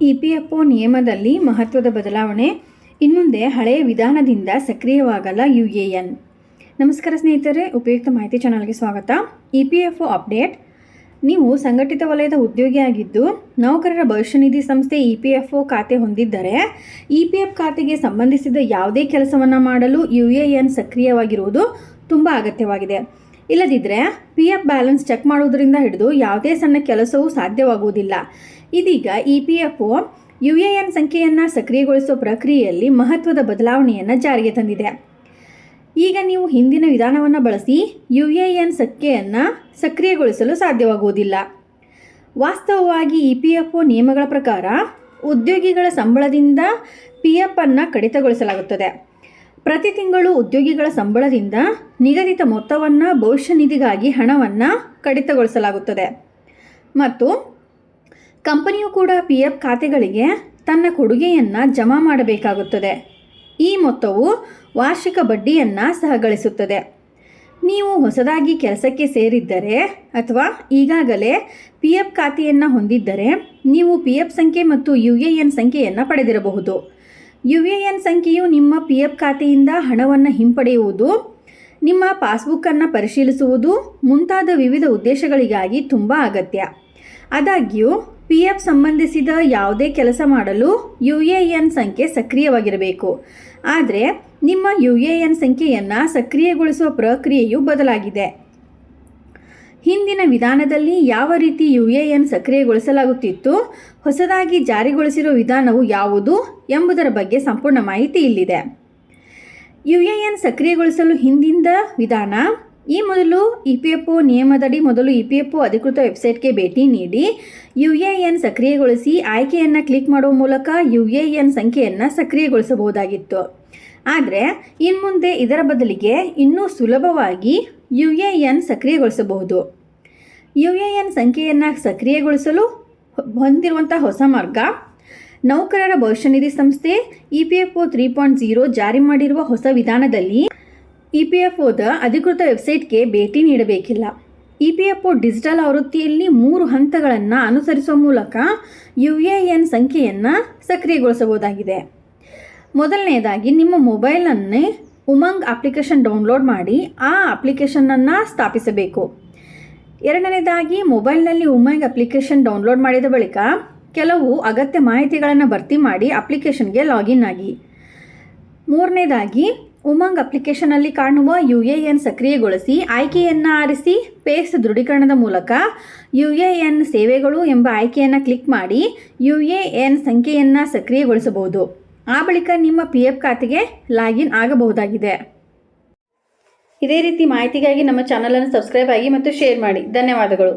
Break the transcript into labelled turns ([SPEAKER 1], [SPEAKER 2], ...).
[SPEAKER 1] E P F O ನಿಯಮದಲ್ಲಿ ಮಹತ್ವದ ಬದಲಾವಣೆ, ಇನ್ಮುಂದೆ ಹಳೆಯ ವಿಧಾನದಿಂದ ಸಕ್ರಿಯವಾಗಲ್ಲ ಯು ಎ ಎನ್. ನಮಸ್ಕಾರ ಸ್ನೇಹಿತರೆ, ಉಪಯುಕ್ತ ಮಾಹಿತಿ ಚಾನಲ್ಗೆ ಸ್ವಾಗತ. E P F O update. ನೀವು ಸಂಘಟಿತ ವಲಯದ ಉದ್ಯೋಗಿಯಾಗಿದ್ದು, ನೌಕರರ ಭವಿಷ್ಯ ನಿಧಿ ಸಂಸ್ಥೆ ಇ ಪಿ ಎಫ್ ಒ ಖಾತೆ ಹೊಂದಿದ್ದರೆ, ಇ ಪಿ ಎಫ್ ಖಾತೆಗೆ ಸಂಬಂಧಿಸಿದ ಯಾವುದೇ ಕೆಲಸವನ್ನು ಮಾಡಲು ಯು ಎ ಎನ್ ಸಕ್ರಿಯವಾಗಿರುವುದು ತುಂಬ ಅಗತ್ಯವಾಗಿದೆ. ಇಲ್ಲದಿದ್ದರೆ ಪಿ ಎಫ್ ಬ್ಯಾಲೆನ್ಸ್ ಚೆಕ್ ಮಾಡುವುದರಿಂದ ಹಿಡಿದು ಯಾವುದೇ ಸಣ್ಣ ಕೆಲಸವೂ ಸಾಧ್ಯವಾಗುವುದಿಲ್ಲ. ಇದೀಗ E P F U A N ಸಂಖ್ಯೆಯನ್ನು ಸಕ್ರಿಯಗೊಳಿಸುವ ಪ್ರಕ್ರಿಯೆಯಲ್ಲಿ ಮಹತ್ವದ ಬದಲಾವಣೆಯನ್ನು ಜಾರಿಗೆ ತಂದಿದೆ. ಈಗ ನೀವು ಹಿಂದಿನ ವಿಧಾನವನ್ನು ಬಳಸಿ ಯು ಎ ಎನ್ ಸಂಖ್ಯೆಯನ್ನು ಸಕ್ರಿಯಗೊಳಿಸಲು ಸಾಧ್ಯವಾಗುವುದಿಲ್ಲ. ವಾಸ್ತವವಾಗಿ ಇ ಪಿ ಎಫ್ ಒ ನಿಯಮಗಳ ಪ್ರಕಾರ ಉದ್ಯೋಗಿಗಳ ಸಂಬಳದಿಂದ ಪಿ ಎಫ್ ಅನ್ನು ಕಡಿತಗೊಳಿಸಲಾಗುತ್ತದೆ. ಪ್ರತಿ ತಿಂಗಳು ಉದ್ಯೋಗಿಗಳ ಸಂಬಳದಿಂದ ನಿಗದಿತ ಮೊತ್ತವನ್ನು ಭವಿಷ್ಯ ನಿಧಿಗಾಗಿ ಹಣವನ್ನು ಕಡಿತಗೊಳಿಸಲಾಗುತ್ತದೆ. ಮತ್ತು ಕಂಪನಿಯು ಕೂಡ ಪಿ ಎಫ್ ಖಾತೆಗಳಿಗೆ ತನ್ನ ಕೊಡುಗೆಯನ್ನು ಜಮಾ ಮಾಡಬೇಕಾಗುತ್ತದೆ. ಈ ಮೊತ್ತವು ವಾರ್ಷಿಕ ಬಡ್ಡಿಯನ್ನು ಸಹ ಗಳಿಸುತ್ತದೆ ನೀವು ಹೊಸದಾಗಿ ಕೆಲಸಕ್ಕೆ ಸೇರಿದ್ದರೆ ಅಥವಾ ಈಗಾಗಲೇ ಪಿ ಎಫ್ ಖಾತೆಯನ್ನು ಹೊಂದಿದ್ದರೆ, ನೀವು ಪಿ ಎಫ್ ಸಂಖ್ಯೆ ಮತ್ತು ಯು ಎ ಎನ್ ಸಂಖ್ಯೆಯನ್ನು ಪಡೆದಿರಬಹುದು. ಯು ಎ ಎನ್ ಸಂಖ್ಯೆಯು ನಿಮ್ಮ ಪಿ ಎಫ್ ಖಾತೆಯಿಂದ ಹಣವನ್ನು ಹಿಂಪಡೆಯುವುದು, ನಿಮ್ಮ ಪಾಸ್ಬುಕ್ಕನ್ನು ಪರಿಶೀಲಿಸುವುದು ಮುಂತಾದ ವಿವಿಧ ಉದ್ದೇಶಗಳಿಗಾಗಿ ತುಂಬ ಅಗತ್ಯ. ಆದಾಗ್ಯೂ, ಪಿ ಎಫ್ ಸಂಬಂಧಿಸಿದ ಯಾವುದೇ ಕೆಲಸ ಮಾಡಲು ಯು ಎ ಎನ್ ಸಂಖ್ಯೆ ಸಕ್ರಿಯವಾಗಿರಬೇಕು. ಆದರೆ, ನಿಮ್ಮ ಯು ಎ ಎನ್ ಸಂಖ್ಯೆಯನ್ನು ಸಕ್ರಿಯಗೊಳಿಸುವ ಪ್ರಕ್ರಿಯೆಯು ಬದಲಾಗಿದೆ. ಹಿಂದಿನ ವಿಧಾನದಲ್ಲಿ ಯಾವ ರೀತಿ ಯು ಎ ಎನ್ ಸಕ್ರಿಯಗೊಳಿಸಲಾಗುತ್ತಿತ್ತು, ಹೊಸದಾಗಿ ಜಾರಿಗೊಳಿಸಿರುವ ವಿಧಾನವು ಯಾವುದು ಎಂಬುದರ ಬಗ್ಗೆ ಸಂಪೂರ್ಣ ಮಾಹಿತಿ ಇಲ್ಲಿದೆ. ಯು ಎ ಎನ್ ಸಕ್ರಿಯಗೊಳಿಸಲು ಹಿಂದಿನ ವಿಧಾನ ಈ ಮೊದಲು ಇ ಪಿ ಎಫ್ ಒ ನಿಯಮದಡಿ ಮೊದಲು ಇ ಪಿ ಎಫ್ ಒ ಅಧಿಕೃತ ವೆಬ್ಸೈಟ್ಗೆ ಭೇಟಿ ನೀಡಿ ಯು ಎ ಎನ್ ಸಕ್ರಿಯಗೊಳಿಸಿ ಆಯ್ಕೆಯನ್ನು ಕ್ಲಿಕ್ ಮಾಡುವ ಮೂಲಕ ಯು ಎ ಎನ್ ಸಂಖ್ಯೆಯನ್ನು ಸಕ್ರಿಯಗೊಳಿಸಬಹುದಾಗಿತ್ತು. ಆದರೆ, ಇನ್ಮುಂದೆ ಇದರ ಬದಲಿಗೆ ಇನ್ನೂ ಸುಲಭವಾಗಿ ಯು ಎ ಎನ್ ಸಕ್ರಿಯಗೊಳಿಸಬಹುದು. ಯು ಎ ಎನ್ ಸಂಖ್ಯೆಯನ್ನು ಸಕ್ರಿಯಗೊಳಿಸಲು ಹೊಂದಿರುವಂಥ ಹೊಸ ಮಾರ್ಗ, ನೌಕರರ ಭವಿಷ್ಯ ನಿಧಿ ಸಂಸ್ಥೆ E P F O three point zero ಜಾರಿ ಮಾಡಿರುವ ಹೊಸ ವಿಧಾನದಲ್ಲಿ ಇ ಪಿ ಎಫ್ ಒದ ಅಧಿಕೃತ ವೆಬ್ಸೈಟ್ಗೆ ಭೇಟಿ ನೀಡಬೇಕಿಲ್ಲ. E P F O digital ಆವೃತ್ತಿಯಲ್ಲಿ ಮೂರು ಹಂತಗಳನ್ನು ಅನುಸರಿಸುವ ಮೂಲಕ ಯು ಎ ಎನ್ ಸಂಖ್ಯೆಯನ್ನು ಸಕ್ರಿಯಗೊಳಿಸಬಹುದಾಗಿದೆ. ಮೊದಲನೆಯದಾಗಿ ನಿಮ್ಮ ಮೊಬೈಲನ್ನೇ ಉಮಂಗ್ ಅಪ್ಲಿಕೇಶನ್ ಡೌನ್ಲೋಡ್ ಮಾಡಿ ಆ ಅಪ್ಲಿಕೇಶನನ್ನು ಸ್ಥಾಪಿಸಬೇಕು. ಎರಡನೇದಾಗಿ ಮೊಬೈಲ್ನಲ್ಲಿ ಉಮಂಗ್ ಅಪ್ಲಿಕೇಶನ್ ಡೌನ್ಲೋಡ್ ಮಾಡಿದ ಬಳಿಕ ಕೆಲವು ಅಗತ್ಯ ಮಾಹಿತಿಗಳನ್ನು ಭರ್ತಿ ಮಾಡಿ ಅಪ್ಲಿಕೇಶನ್ಗೆ ಲಾಗಿನ್ ಆಗಿ. ಮೂರನೇದಾಗಿ ಉಮಂಗ್ ಅಪ್ಲಿಕೇಶನಲ್ಲಿ ಕಾಣುವ ಯು ಎ ಎನ್ ಸಕ್ರಿಯಗೊಳಿಸಿ ಆಯ್ಕೆಯನ್ನು ಆರಿಸಿ ಪೇಸ್ ದೃಢೀಕರಣದ ಮೂಲಕ ಯು ಎ ಎನ್ ಸೇವೆಗಳು ಎಂಬ ಆಯ್ಕೆಯನ್ನು ಕ್ಲಿಕ್ ಮಾಡಿ ಯು ಎ ಎನ್ ಸಂಖ್ಯೆಯನ್ನು ಸಕ್ರಿಯಗೊಳಿಸಬಹುದು. ಆ ಬಳಿಕ ನಿಮ್ಮ ಪಿ ಎಫ್ ಖಾತೆಗೆ ಲಾಗಿನ್ ಆಗಬಹುದಾಗಿದೆ. ಇದೇ ರೀತಿ ಮಾಹಿತಿಗಾಗಿ ನಮ್ಮ ಚಾನಲನ್ನು ಸಬ್ಸ್ಕ್ರೈಬ್ ಆಗಿ ಮತ್ತು ಶೇರ್ ಮಾಡಿ. ಧನ್ಯವಾದಗಳು.